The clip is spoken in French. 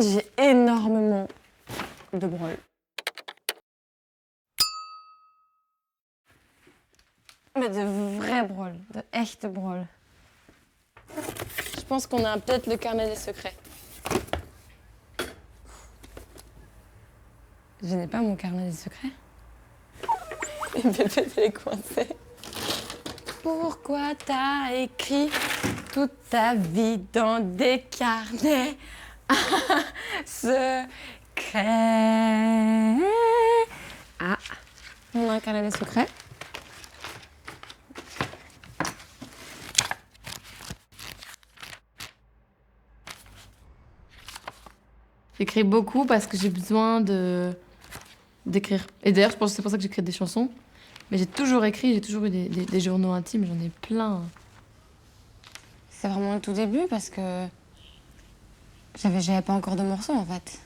J'ai énormément de brûle. Mais de vrais brûle, de echte brûle. Je pense qu'on a peut-être le carnet des secrets. Je n'ai pas mon carnet des secrets. Et bébé, elle est coincée. Pourquoi t'as écrit toute ta vie dans des carnets? secrets Ah, on a un des secrets. J'écris beaucoup parce que j'ai besoin de d'écrire. Et d'ailleurs, je pense que c'est pour ça que j'écris des chansons. Mais j'ai toujours écrit, j'ai toujours eu des, des- des journaux intimes, j'en ai plein. C'est vraiment le tout début parce que j'avais pas encore de morceaux en fait.